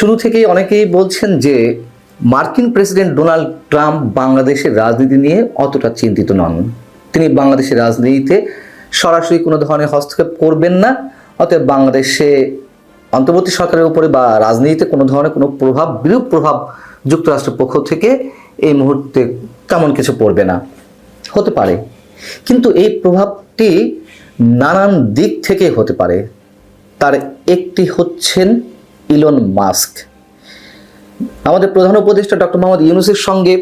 শুরু থেকেই অনেকেই বলছেন যে মার্কিন প্রেসিডেন্ট ডোনাল্ড ট্রাম্প বাংলাদেশের রাজনীতি নিয়ে অতটা চিন্তিত নন। তিনি বাংলাদেশের রাজনীতিতে সরাসরি কোনো ধরনের হস্তক্ষেপ করবেন না, অতএব বাংলাদেশে অন্তর্বর্তী সরকারের উপরে বা রাজনীতিতে কোনো ধরনের কোনো প্রভাব, বিরূপ প্রভাব যুক্তরাষ্ট্রের পক্ষ থেকে এই মুহূর্তে তেমন কিছু পড়বে না। হতে পারে। কিন্তু এই প্রভাবটি নানান দিক থেকে হতে পারে। তার একটি হচ্ছেন ইলন মাস্ক। আমাদের প্রধান উপদেষ্টা ডক্টর মোহাম্মদ ইউনুসের সঙ্গে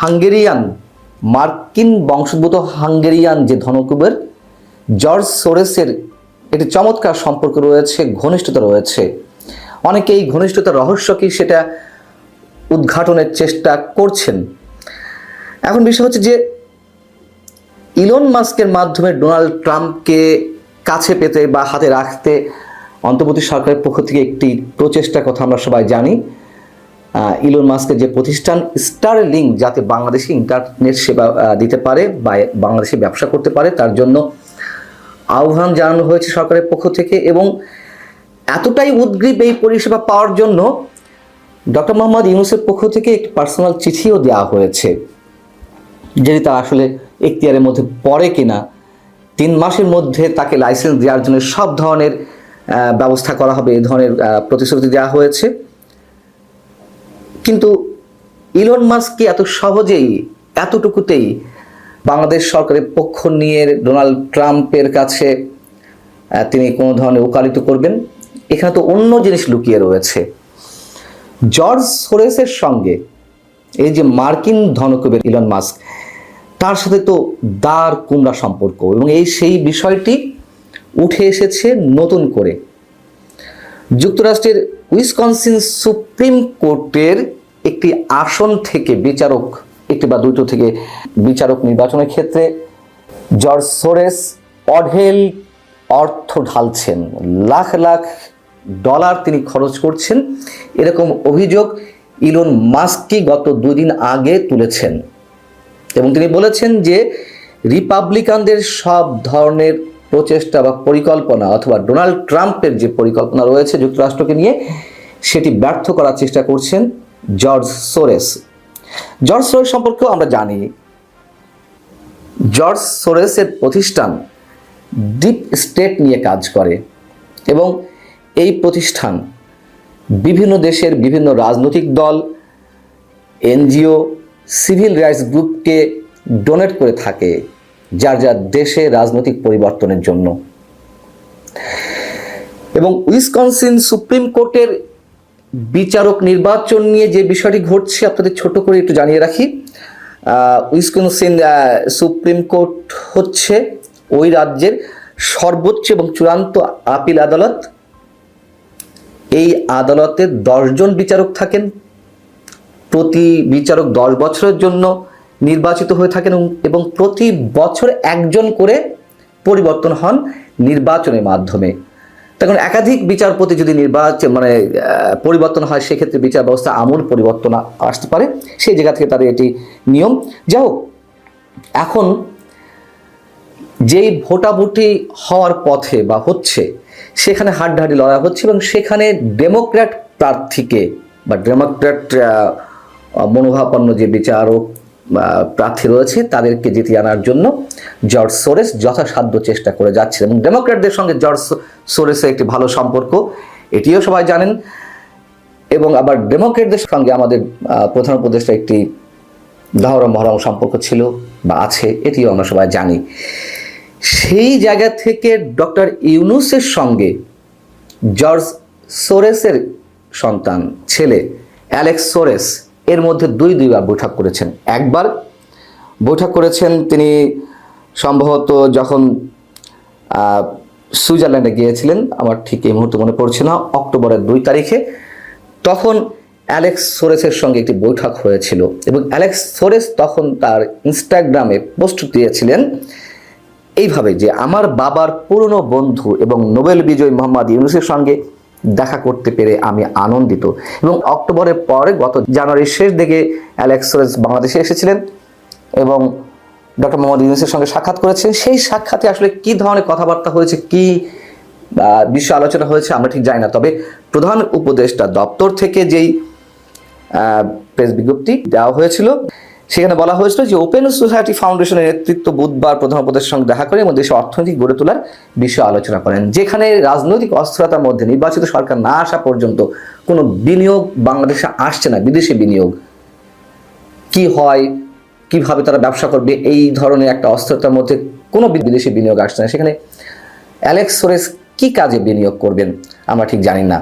হাঙ্গেরিয়ান মার্কিন বংশোদ্ভূত হাঙ্গেরিয়ান যে ধনকুবের জর্জ সোরেসের একটি চমৎকার সম্পর্ক রয়েছে, ঘনিষ্ঠতা রয়েছে। অনেকে এই ঘনিষ্ঠতার রহস্য কি সেটা উদ্ঘাটনের চেষ্টা করছেন। এখন বিষয় হচ্ছে যে ইলন মাস্কের মাধ্যমে ডোনাল্ড ট্রাম্পকে কাছে পেতে বা হাতে রাখতে অন্তর্বর্তী সরকারের পক্ষ থেকে একটি প্রচেষ্টার কথা আমরা সবাই জানি। ইলন মাস্কের যে প্রতিষ্ঠান স্টার লিঙ্ক যাতে বাংলাদেশে ইন্টারনেট সেবা দিতে পারে বা বাংলাদেশে ব্যবসা করতে পারে, তার জন্য আহ্বান জানানো হয়েছে সরকারের পক্ষ থেকে এবং এতটাই উদ্গ্রীব এই পরিষেবা পাওয়ার জন্য ডক্টর মোহাম্মদ ইউনুসের পক্ষ থেকে একটি পার্সোনাল চিঠিও দেওয়া হয়েছে, যেটি তা আসলে এখতিয়ারের মধ্যে পড়ে কিনা। তিন মাসের মধ্যে তাকে লাইসেন্স দেওয়ার জন্য সব ধরনের ব্যবস্থা করা হবে এই ধরনের প্রতিশ্রুতি দেওয়া হয়েছে। কিন্তু ইলন মাস্ক কি এত সহজেই, এতটুকুতেই বাংলাদেশ সরকারের পক্ষ নিয়ে ডোনাল্ড ট্রাম্পের কাছে তিনি কোনো ধরনের ওকালিত করবেন? এখানে তো অন্য জিনিস লুকিয়ে রয়েছে। জর্জ সোরেসের সঙ্গে এই যে মার্কিন ধনকুবের ইলন মাস্ক তার সাথে তো দার কুমড়া সম্পর্ক এবং এই সেই বিষয়টি উঠে এসেছে নতুন করে। যুক্তরাষ্ট্রের উইসকনসিন সুপ্রিম কোর্টের একটি আসন থেকে বিচারক, একটি বা দুটো থেকে বিচারক নির্বাচনের ক্ষেত্রে জর্জ সোরেস অঢেল অর্থ ঢালছেন। লাখ লাখ ডলার তিনি খরচ করছেন। এরকম অভিযোগ ইলন মাস্কই গত দুদিন আগে তুলেছেন। এবং তিনি বলেছেন যে, রিপাবলিকানদের সব ধরনের প্রচেষ্টা বা পরিকল্পনা অথবা ডোনাল্ড ট্রাম্পের যে পরিকল্পনা রয়েছে যুক্তরাষ্ট্রকে নিয়ে, সেটি ব্যর্থ করার চেষ্টা করছেন জর্জ সোরেস। জর্জ সোরেস সম্পর্কেও আমরা জানি। জর্জ সোরেসের প্রতিষ্ঠান ডিপ স্টেট নিয়ে কাজ করে এবং এই প্রতিষ্ঠান বিভিন্ন দেশের বিভিন্ন রাজনৈতিক দল, এনজিও, সিভিল রাইটস গ্রুপকে ডোনেট করে থাকে। যার যার দেশে রাজনৈতিক পরিবর্তনের জন্য। এবং উইসকনসিন সুপ্রিম কোর্টের বিচারক নির্বাচন নিয়ে যে বিষয়টি ঘটছে, আপনাদের ছোট করে একটু জানিয়ে রাখি। উইসকনসিন সুপ্রিম কোর্ট হচ্ছে ওই রাজ্যের সর্বোচ্চ এবং চূড়ান্ত আপিল আদালত। এই আদালতে দশজন বিচারক থাকেন। প্রতি বিচারক দশ বছরের জন্য নির্বাচিত হয়ে থাকেন এবং- প্রতি বছর একজন করে পরিবর্তন হন নির্বাচনের মাধ্যমে। তখন একাধিক বিচারপতি যদি নির্বাচন মানে পরিবর্তন হয়, সেক্ষেত্রে বিচার ব্যবস্থা আমূল পরিবর্তন আসতে পারে। সেই জায়গা থেকে তাদের এটি নিয়ম। যাই হোক, এখন যেই ভোটাভুটি হওয়ার পথে বা হচ্ছে, সেখানে হাড্ডাহাড্ডি লড়াই হচ্ছে এবং সেখানে ডেমোক্র্যাট প্রার্থীকে বা ডেমোক্র্যাট মনোভাবাপন্ন যে বিচারক প্রার্থী রয়েছে, তাদেরকে জিতিয়ে আনার জন্য জর্জ সোরেস যথাসাধ্য চেষ্টা করে যাচ্ছে এবং ডেমোক্র্যাটদের সঙ্গে জর্জ সোরেসের একটি ভালো সম্পর্ক, এটিও সবাই জানেন। এবং আবার ডেমোক্রেটদের সঙ্গে আমাদের প্রধান উপদেষ্টা একটি ধরম মহরম সম্পর্ক ছিল বা আছে, এটিও আমরা সবাই জানি। সেই জায়গা থেকে ডক্টর ইউনুসের সঙ্গে জর্জ সোরেসের সন্তান, ছেলে অ্যালেক্স সোরেস এর মধ্যে দুই দুইবার বৈঠক করেছেন। একবার বৈঠক করেছেন তিনি সম্ভবত যখন সুইজারল্যান্ডে গিয়েছিলেন, আমার ঠিক এই মুহূর্তে মনে পড়ছে না, অক্টোবরের দুই তারিখে, তখন অ্যালেক্স সোরেসের সঙ্গে একটি বৈঠক হয়েছিল এবং অ্যালেক্স সোরেস তখন তার ইনস্টাগ্রামে পোস্ট দিয়েছিলেন এইভাবে যে, আমার বাবার পুরনো বন্ধু এবং নোবেল বিজয়ী মোহাম্মদ ইউনুসের সঙ্গে দেখা করতে পেরে আমি আনন্দিত। এবং অক্টোবরের পরে গত জানুয়ারির শেষ দিকে অ্যালেক্স বাংলাদেশে এসেছিলেন এবং ডক্টর মোহাম্মদ ইউনুসের সঙ্গে সাক্ষাৎ করেছেন। সেই সাক্ষাতে আসলে কি ধরনের কথাবার্তা হয়েছে, কি বিশ্ব আলোচনা হয়েছে আমরা ঠিক জানি না। তবে প্রধান উপদেষ্টা দপ্তর থেকে যেই প্রেস বিজ্ঞপ্তি দেওয়া হয়েছিল সেখানে বলা হয়েছিল যে ওপেন সোসাইটি ফাউন্ডেশনের নেতৃত্ব বুধবার প্রধান উপদেষ্টার সঙ্গে দেখা করে এবং দেশের অর্থনৈতিক গড়ে তোলার বিষয়ে আলোচনা করেন, যেখানে রাজনৈতিক অস্থিরতার মধ্যে নির্বাচিত সরকার না আসা পর্যন্ত কোনো বিনিয়োগ বাংলাদেশে আসছে না, বিদেশি বিনিয়োগ। কি হয়, কীভাবে তারা ব্যবসা করবে, এই ধরনের একটা অস্থিরতার মধ্যে কোনো বিদেশি বিনিয়োগ আসছে না। সেখানে অ্যালেক্স সোরেস কি কাজে বিনিয়োগ করবেন, আমরা ঠিক জানি না।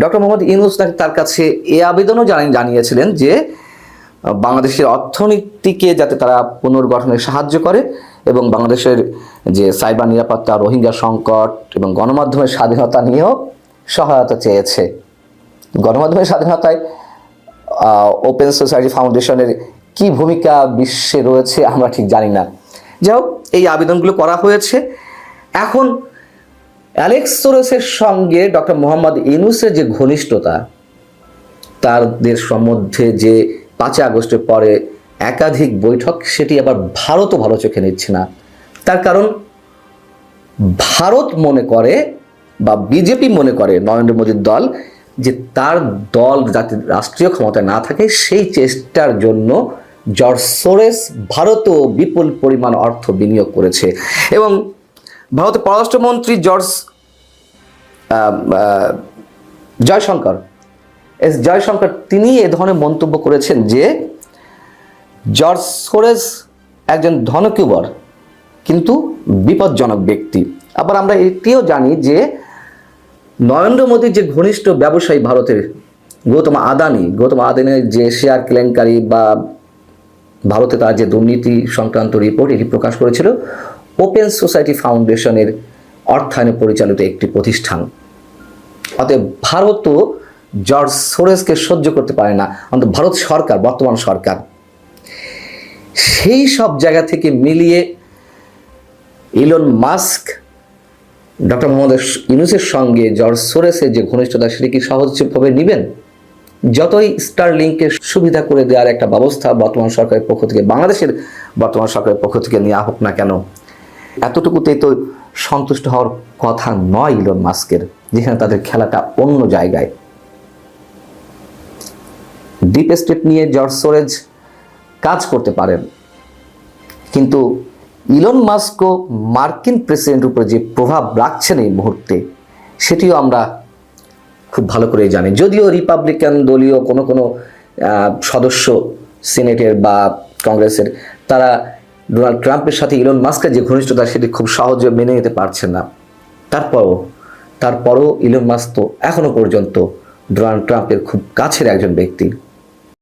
ডক্টর মোহাম্মদ ইউনুস নাকি তার কাছে এ আবেদনও জানি জানিয়েছিলেন যে বাংলাদেশের অর্থনীতিকে যাতে তারা পুনর্গঠনে সাহায্য করে এবং বাংলাদেশের যে সাইবার নিরাপত্তা, রোহিঙ্গা সংকট এবং গণমাধ্যমের স্বাধীনতা নিয়েও সহায়তা চেয়েছে। গণমাধ্যমের স্বাধীনতায় ওপেন সোসাইটি ফাউন্ডেশনের কি ভূমিকা বিশ্বে রয়েছে আমরা ঠিক জানি না। যাই হোক, এই আবেদনগুলো করা হয়েছে। এখন অ্যালেক্স সোরেসের সঙ্গে ডক্টর মোহাম্মদ ইনুসের যে ঘনিষ্ঠতা, তাদের সম্বন্ধে যে পাঁচই আগস্টের পরে একাধিক বৈঠক, সেটি আবার ভারতও ভালো চোখে নিচ্ছে না। তার কারণ, ভারত মনে করে বা বিজেপি মনে করে নরেন্দ্র মোদীর দল যে তার দল যাতে রাষ্ট্রীয় ক্ষমতায় না থাকে, সেই চেষ্টার জন্য জর্জ সোরেস ভারতও বিপুল পরিমাণ অর্থ বিনিয়োগ করেছে। এবং ভারতের পররাষ্ট্রমন্ত্রী জর্জ জয়শঙ্কর, এস জয়শঙ্কর তিনি এ ধরনের মন্তব্য করেছেন যে জর্জ সোরেস একজন ধনকুবর, কিন্তু বিপজ্জনক ব্যক্তি। আবার আমরা এটিও জানি যে নরেন্দ্র মোদীর যে ঘনিষ্ঠ ব্যবসায়ী ভারতের গৌতম আদানি, গৌতম আদানির যে শেয়ার কেলেঙ্কারি বা ভারতে তার যে দুর্নীতি সংক্রান্ত রিপোর্ট এটি প্রকাশ করেছিল ওপেন সোসাইটি ফাউন্ডেশনের অর্থায়নে পরিচালিত একটি প্রতিষ্ঠান। অতএব ভারতও জর্জ সোরেসকে সহ্য করতে পারে না, অন্তত ভারত সরকার, বর্তমান সরকার। সেই সব জায়গা থেকে মিলিয়ে ইলন মাস্ক ডক্টর মোহাম্মদ ইউনুসের সঙ্গে জর্জ সোরেসের যে ঘনিষ্ঠতা, সেটি কি সহজভাবে নেবেন? যতই স্টারলিংকের সুবিধা করে দেওয়ার একটা ব্যবস্থা বর্তমান সরকারের পক্ষ থেকে, বাংলাদেশের বর্তমান সরকারের পক্ষ থেকে নেওয়া হোক না কেন এতটুকুতেই তো সন্তুষ্ট হওয়ার কথা নয় ইলন মাস্কের, যেখানে তাদের খেলাটা অন্য জায়গায়। ডিপ স্টেট নিয়ে জর্জ সোরেজ কাজ করতে পারেন। কিন্তু ইলন মাস্কও মার্কিন প্রেসিডেন্টের উপরে যে প্রভাব রাখছেন এই মুহূর্তে, সেটিও আমরা খুব ভালো করে জানি। যদিও রিপাবলিকান দলীয় কোনো কোনো সদস্য সিনেটের বা কংগ্রেসের তারা ডোনাল্ড ট্রাম্পের সাথে ইলন মাস্কের যে ঘনিষ্ঠতা সেটি খুব সহজে মেনে নিতে পারছে না। তারপরও তারপরও ইলন মাস্ক তো এখনও পর্যন্ত ডোনাল্ড ট্রাম্পের খুব কাছের একজন ব্যক্তি।